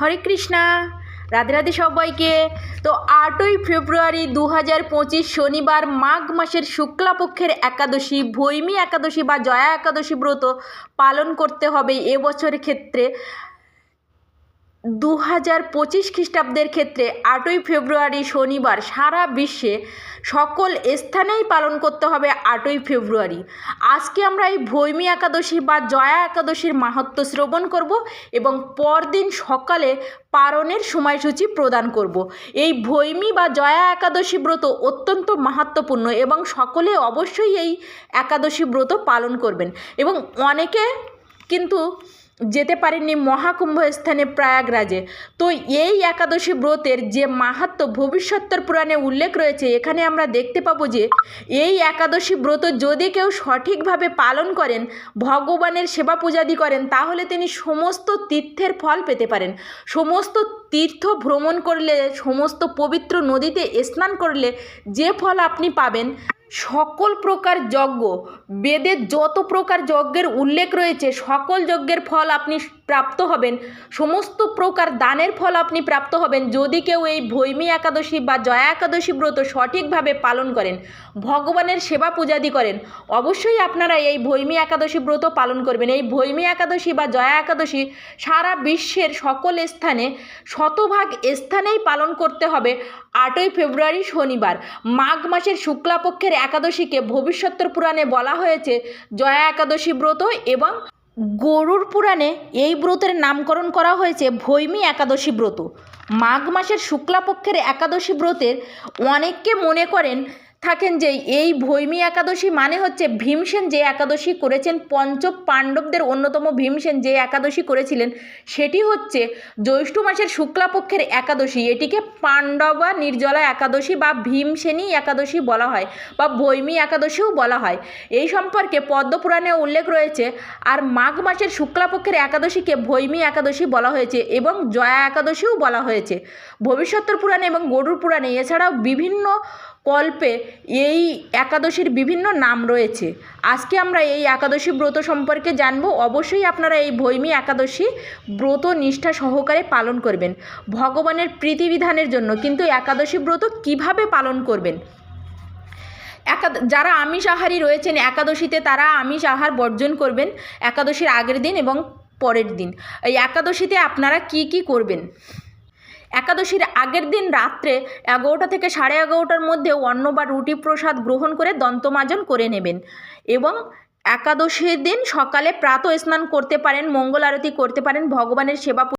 হরে কৃষ্ণা, রাধে রাধে সবাইকে। তো আটই ফেব্রুয়ারি দু হাজার পঁচিশ শনিবার মাঘ মাসের শুক্লাপক্ষের একাদশী, ভৈমী একাদশী বা জয়া একাদশী ব্রত পালন করতে হবে এবছরের ক্ষেত্রে। দু হাজার পঁচিশ খ্রিস্টাব্দের ক্ষেত্রে আটই ফেব্রুয়ারি শনিবার সারা বিশ্বে সকল স্থানেই পালন করতে হবে আটই ফেব্রুয়ারি। আজকে আমরা এই ভৈমী একাদশী বা জয়া একাদশীর মাহাত্ম্য শ্রবণ করব এবং পরদিন সকালে পারণের সময়সূচি প্রদান করব। এই ভৈমী বা জয়া একাদশী ব্রত অত্যন্ত মাহাত্ম্যপূর্ণ এবং সকলে অবশ্যই এই একাদশী ব্রত পালন করবেন। এবং অনেকে কিন্তু যেতে পারেননি মহাকুম্ভ স্থানে প্রয়াগরাজে। তো এই একাদশী ব্রতের যে মাহাত্ম ভবিষ্যত্তর পুরাণে উল্লেখ রয়েছে, এখানে আমরা দেখতে পাবো যে এই একাদশী ব্রত যদি কেউ সঠিকভাবে পালন করেন, ভগবানের সেবা পূজাদি করেন, তাহলে তিনি সমস্ত তীর্থের ফল পেতে পারেন। সমস্ত তীর্থ ভ্রমণ করলে, সমস্ত পবিত্র নদীতে স্নান করলে যে ফল আপনি পাবেন, সকল প্রকার যজ্ঞ বেদের যত প্রকার যজ্ঞের উল্লেখ রয়েছে, সকল যজ্ঞের ফল আপনি প্রাপ্ত হবেন, সমস্ত প্রকার দানের ফল আপনি প্রাপ্ত হবেন, যদি কেউ এই ভৈমী একাদশী বা জয়া একাদশী ব্রত সঠিকভাবে পালন করেন, ভগবানের সেবা পূজাদি করেন, অবশ্যই আপনারা এই ভৈমী একাদশী ব্রত পালন করবেন। এই ভৈমী একাদশী বা জয়া একাদশী সারা বিশ্বের সকল স্থানে শতভাগ স্থানেই পালন করতে হবে। আটই ফেব্রুয়ারি শনিবার, মাঘ মাসের শুক্লাপক্ষের একাদশীকে ভবিষ্যত্তর পুরাণে বলা হয়েছে জয়া একাদশী ব্রত এবং গরুর পুরাণে এই ব্রতের নামকরণ করা হয়েছে ভৈমী একাদশী ব্রত। মাঘ মাসের শুক্লাপক্ষের একাদশী ব্রতের অনেককে মনে করেন থাকেন যে এই ভৈমী একাদশী মানে হচ্ছে ভীমসেন যে একাদশী করেছেন পঞ্চ পাণ্ডবদের অন্যতম ভীমসেন যে একাদশী করেছিলেন, সেটি হচ্ছে জ্যৈষ্ঠ মাসের শুক্লাপক্ষের একাদশী। এটিকে পাণ্ডবা নির্জলা একাদশী বা ভীমসেনী একাদশী বলা হয় বা ভৈমী একাদশীও বলা হয়। এই সম্পর্কে পদ্মপুরাণে উল্লেখ রয়েছে, আর মাঘ মাসের শুক্লাপক্ষের একাদশীকে ভৈমী একাদশী বলা হয়েছে এবং জয়া একাদশীও বলা হয়েছে। ভবিষ্যত্তর পুরাণে এবং গরুর পুরাণে এছাড়াও বিভিন্ন কল্পে এই একাদশীর বিভিন্ন নাম রয়েছে। আজকে আমরা এই একাদশী ব্রত সম্পর্কে জানব। অবশ্যই আপনারা এই ভৈমী একাদশী ব্রত নিষ্ঠা সহকারে পালন করবেন। ভগবানের প্রীতিবিধানের জন্য কিন্তু একাদশী ব্রত কীভাবে পালন করবেন? একা যারা আমিষ আহারী রয়েছেন একাদশীতে, তারা আমিষ আহার বর্জন করবেন একাদশীর আগের দিন এবং পরের দিন। এই একাদশীতে আপনারা কি কি করবেন? একাদশীর আগের দিন রাত্রে এগারোটা থেকে সাড়ে এগারোটার মধ্যে অন্ন বা রুটি প্রসাদ গ্রহণ করে দন্তমাজন করে নেবেন এবং একাদশীর দিন সকালে প্রাত স্নান করতে পারেন, মঙ্গল আরতি করতে পারেন, ভগবানের সেবা